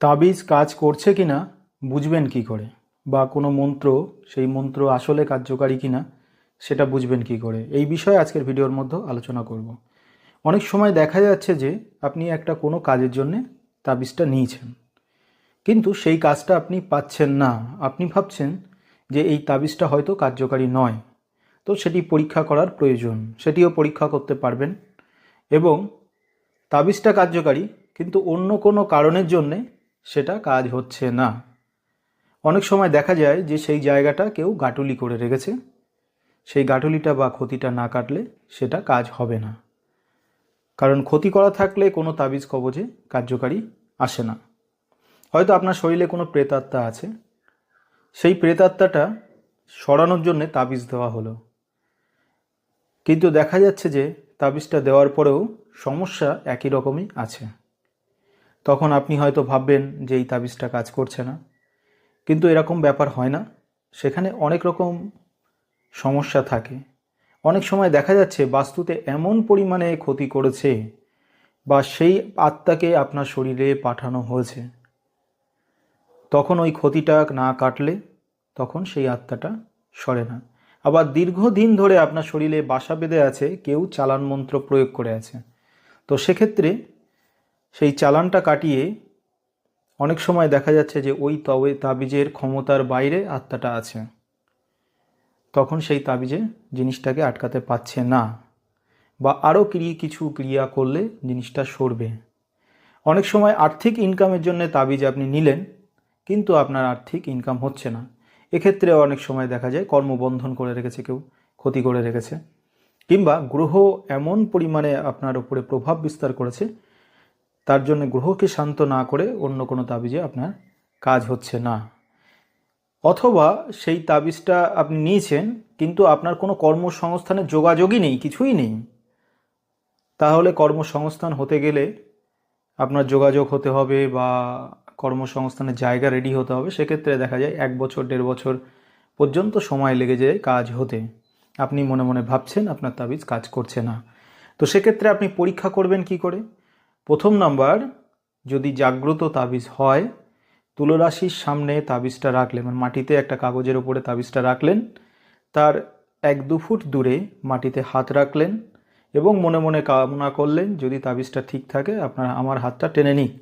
তাবিজ কাজ করছে কি না বুঝবেন কি করে? বা কোনো মন্ত্র, সেই মন্ত্র আসলে কার্যকারী কি না সেটা বুঝবেন কি করে? এই বিষয়ে আজকের ভিডিওর মধ্যে আলোচনা করব। অনেক সময় দেখা যাচ্ছে যে আপনি একটা কোনো কাজের জন্যে তাবিজটা নিয়েছেন। কিন্তু সেই কাজটা আপনি পাচ্ছেন না। আপনি ভাবছেন যে এই তাবিজটা হয়তো কার্যকারী নয়। তো সেটি পরীক্ষা করার প্রয়োজন। সেটিও পরীক্ষা করতে পারবেন। এবং তাবিজটা কার্যকারী, কিন্তু অন্য কোনো কারণের জন্যে সেটা কাজ হচ্ছে না। অনেক সময় দেখা যায় যে সেই জায়গাটা কেউ গাটুলি করে রেখেছে। সেই গাটুলিটা বা ক্ষতিটা না কাটলে সেটা কাজ হবে না। কারণ ক্ষতি করা থাকলে কোনো তাবিজ কবজে কার্যকারী আসে না। হয়তো আপনার শরীরে কোনো প্রেতাত্মা আছে। সেই প্রেতাত্মাটা সরানোর জন্য তাবিজ দেওয়া হলো। কিন্তু দেখা যাচ্ছে যে তাবিজটা দেওয়ার পরেও সমস্যা একই রকমই আছে। তখন আপনি হয়তো ভাববেন যে এই তাবিজটা কাজ করছে না। কিন্তু এরকম ব্যাপার হয় না। সেখানে অনেক রকম সমস্যা থাকে। অনেক সময় দেখা যাচ্ছে বাস্তুতে এমন পরিমাণে ক্ষতি করেছে বা সেই আত্মাকে আপনার শরীরে পাঠানো হয়েছে। তখন ওই ক্ষতিটা না কাটলে তখন সেই আত্মাটা সরে না। আবার দীর্ঘদিন ধরে আপনার শরীরে বাসা বেঁধে আছে, কেউ চালান মন্ত্র প্রয়োগ করে আছে। তো সেক্ষেত্রে সেই চালানটা কাটিয়ে অনেক সময় দেখা যাচ্ছে যে ওই তবে, তাবিজের ক্ষমতার বাইরে আত্মাটা আছে। তখন সেই তাবিজে জিনিসটাকে আটকাতে পারছে না বা আরও ক্রিয়া, কিছু ক্রিয়া করলে জিনিসটা সরবে। অনেক সময় আর্থিক ইনকামের জন্য তাবিজ আপনি নিলেন, কিন্তু আপনার আর্থিক ইনকাম হচ্ছে না। এক্ষেত্রে অনেক সময় দেখা যায় কর্মবন্ধন করে রেখেছে কেউ, ক্ষতি করে রেখেছে, কিংবা গ্রহ এমন পরিমাণে আপনার উপরে প্রভাব বিস্তার করেছে তার জন্য গ্রহকে শান্ত না করে অন্য কোনো তাবিজে আপনার কাজ হচ্ছে না। অথবা সেই তাবিজটা আপনি নিয়েছেন, কিন্তু আপনার কোনো কর্মসংস্থানের যোগাযোগই নেই, কিছুই নেই। তাহলে কর্মসংস্থান হতে গেলে আপনার যোগাযোগ হতে হবে বা কর্মসংস্থানের জায়গা রেডি হতে হবে। সেক্ষেত্রে দেখা যায় এক বছর, দেড় বছর পর্যন্ত সময় লেগে যায় কাজ হতে। আপনি মনে মনে ভাবছেন আপনার তাবিজ কাজ করছে না। তো সেক্ষেত্রে আপনি পরীক্ষা করবেন কি করে? প্রথম নাম্বার, যদি জাগ্রত তাবিজ হয়, তুলরাশির সামনে তাবিজটা রাখলেন মানে মাটিতে একটা কাগজের ওপরে তাবিজটা রাখলেন, তার এক দু ফুট দূরে মাটিতে হাত রাখলেন এবং মনে মনে কামনা করলেন, যদি তাবিজটা ঠিক থাকে, আপনার আমার হাতটা টেনে নিক।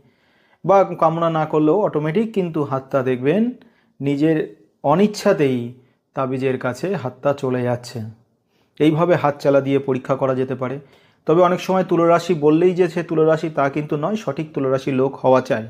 বা কামনা না করলেও অটোমেটিক কিন্তু হাতটা দেখবেন, নিজের অনিচ্ছাতেই তাবিজের কাছে হাতটা চলে যাচ্ছে। এইভাবে হাত চালা দিয়ে পরীক্ষা করা যেতে পারে। তবে অনেক সময় তুলরাশি বললেই যে সে তুলরাশি তা কিন্তু নয়, সঠিক তুলরাশি লোক হওয়া চাই।